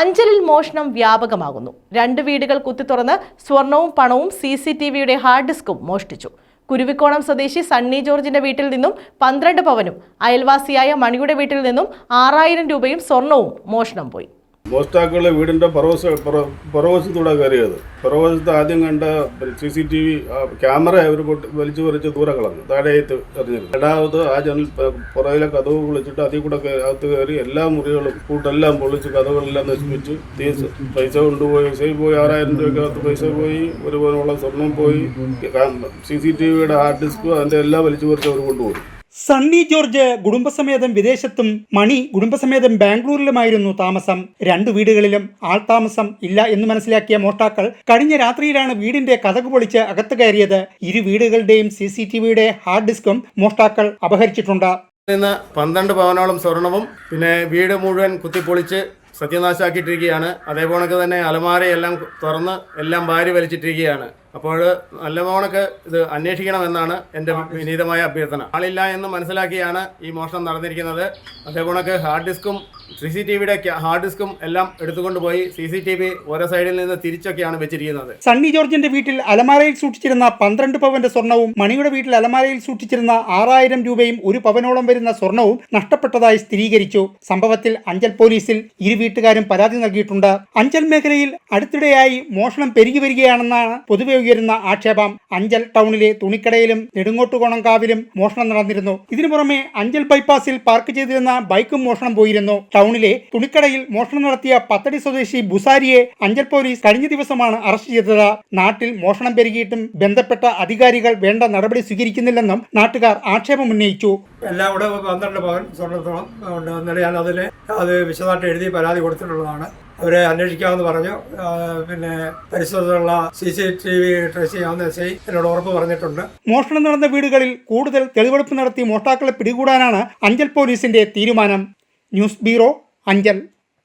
അഞ്ചലിൽ മോഷണം വ്യാപകമാകുന്നു. രണ്ട് വീടുകൾ കുത്തിത്തുറന്ന് സ്വർണവും പണവും സി സി ടി വിയുടെ ഹാർഡ് ഡിസ്കും മോഷ്ടിച്ചു. കുരുവിക്കോണം സ്വദേശി സണ്ണി ജോർജിന്റെ വീട്ടിൽ നിന്നും പന്ത്രണ്ട് പവനും അയൽവാസിയായ മണിയുടെ വീട്ടിൽ നിന്നും ആറായിരം രൂപയും സ്വർണവും മോഷണം പോയി. മോഷ്ടാക്കളെ വീടിന്റെ പുറവശ പുറ- പുറവശത്തൂടെ കയറിയത്. പുറവശത്ത് ആദ്യം കണ്ട C C T V camera അവർ പൊട്ടി വലിച്ചു പറിച്ച് ദൂരെ കളഞ്ഞു. താഴെയായിട്ട് എറിഞ്ഞിരുന്നു. രണ്ടാമത് ആ ജനൽ പുറകിലെ കഥവ് പൊളിച്ചിട്ട് അതിൽ കൂടെ അകത്ത് കയറി എല്ലാ മുറികളും കൂട്ടെല്ലാം പൊളിച്ച് കഥകളെല്ലാം നശിപ്പിച്ച് തീസ് പൈസ കൊണ്ടുപോയി പൈസ പോയി ആറായിരം രൂപയ്ക്കകത്ത് പൈസ പോയി ഒരു പവനുള്ള സ്വർണം പോയി സി സി ടി വിയുടെ ഹാർഡ് ഡിസ്ക് അതിന്റെ എല്ലാം വലിച്ചു പറിച്ച് അവർ കൊണ്ടുപോയി. സണ്ണി ജോർജ് കുടുംബസമേതം വിദേശത്തും മണി കുടുംബസമേതം ബാംഗ്ലൂരിലുമായിരുന്നു താമസം. രണ്ട് വീടുകളിലും ആൾ താമസം ഇല്ല എന്ന് മനസ്സിലാക്കിയ മോഷ്ടാക്കൾ കഴിഞ്ഞ രാത്രിയിലാണ് വീടിന്റെ കഥക് പൊളിച്ച് അകത്ത് കയറിയത്. ഇരു വീടുകളുടെയും സി സി ടി വിയുടെ ഹാർഡ് ഡിസ്കും മോഷ്ടാക്കൾ അപഹരിച്ചിട്ടുണ്ട്. പന്ത്രണ്ട് പവനോളം സ്വർണവും പിന്നെ വീട് മുഴുവൻ കുത്തിപ്പൊളിച്ച് സത്യനാശാക്കിയിട്ടിരിക്കുകയാണ്. അതേപോലെ തന്നെ അലമാരയെല്ലാം തുറന്ന് എല്ലാം വാരി വലിച്ചിട്ടിരിക്കുകയാണ്. അപ്പോൾ നല്ലവണക്ക് ഇത് അന്വേഷിക്കണമെന്നാണ് എന്റെ വിനീതമായ അഭ്യർത്ഥന. ആളില്ല എന്ന് മനസ്സിലാക്കിയാണ് ഈ മോഷണം നടന്നിരിക്കുന്നത്. അതേപോലെ ഹാർഡ് ഡിസ്കും സി സി ടി വിയുടെ ഹാർഡ് ഡിസ്കും എല്ലാം എടുത്തുകൊണ്ട് പോയി സി സി ടി വി ഓരോ സൈഡിൽ നിന്ന് തിരിച്ചൊക്കെയാണ് വെച്ചിരിക്കുന്നത്. സണ്ണി ജോർജിന്റെ വീട്ടിൽ അലമാരയിൽ സൂക്ഷിച്ചിരുന്ന പന്ത്രണ്ട് പവന്റെ സ്വർണവും മണിയുടെ വീട്ടിൽ അലമാരയിൽ സൂക്ഷിച്ചിരുന്ന ആറായിരം രൂപയും ഒരു പവനോളം വരുന്ന സ്വർണവും നഷ്ടപ്പെട്ടതായി സ്ഥിരീകരിച്ചു. സംഭവത്തിൽ അഞ്ചൽ പോലീസിൽ ഇരു വീട്ടുകാരും പരാതി നൽകിയിട്ടുണ്ട്. അഞ്ചൽ മേഖലയിൽ അടുത്തിടെയായി മോഷണം പെരുകി വരികയാണെന്നാണ് പൊതുവെ ഉയരുന്ന ആക്ഷേപം. അഞ്ചൽ ടൗണിലെ തുണിക്കടയിലും നെടുങ്ങോട്ടുകോണം കാവിലും മോഷണം നടന്നിരുന്നു. ഇതിനു പുറമെ അഞ്ചൽ ബൈപ്പാസിൽ പാർക്ക് ചെയ്തിരുന്ന ബൈക്കും മോഷണം പോയിരുന്നു. ടൗണിലെ തുണിക്കടയിൽ മോഷണം നടത്തിയ പത്തടി സ്വദേശി ബുസാരിയെ അഞ്ചൽ പോലീസ് കഴിഞ്ഞ ദിവസമാണ് അറസ്റ്റ് ചെയ്തത്. നാട്ടിൽ മോഷണം പെരുകിയിട്ടും ബന്ധപ്പെട്ട അധികാരികൾ വേണ്ട നടപടി സ്വീകരിക്കുന്നില്ലെന്നും നാട്ടുകാർ ആക്ഷേപം ഉന്നയിച്ചു. എല്ലാം കൂടെ പന്ത്രണ്ട് പവൻ സ്വർണത്തോളം ഉണ്ട് എന്നിട്ട് ഞാൻ അതിൽ അത് വിശദമായിട്ട് എഴുതി പരാതി കൊടുത്തിട്ടുള്ളതാണ്. അവരെ അന്വേഷിക്കാമെന്ന് പറഞ്ഞു. പിന്നെ പരിസരത്തുള്ള C C T V trace ചെയ്യാമെന്ന് എസ് ഐ എന്നോട് ഉറപ്പ് പറഞ്ഞിട്ടുണ്ട്. മോഷണം നടന്ന വീടുകളിൽ കൂടുതൽ തെളിവെടുപ്പ് നടത്തി മോഷ്ടാക്കളെ പിടികൂടാനാണ് അഞ്ചൽ പോലീസിന്റെ തീരുമാനം. News bureau Anchal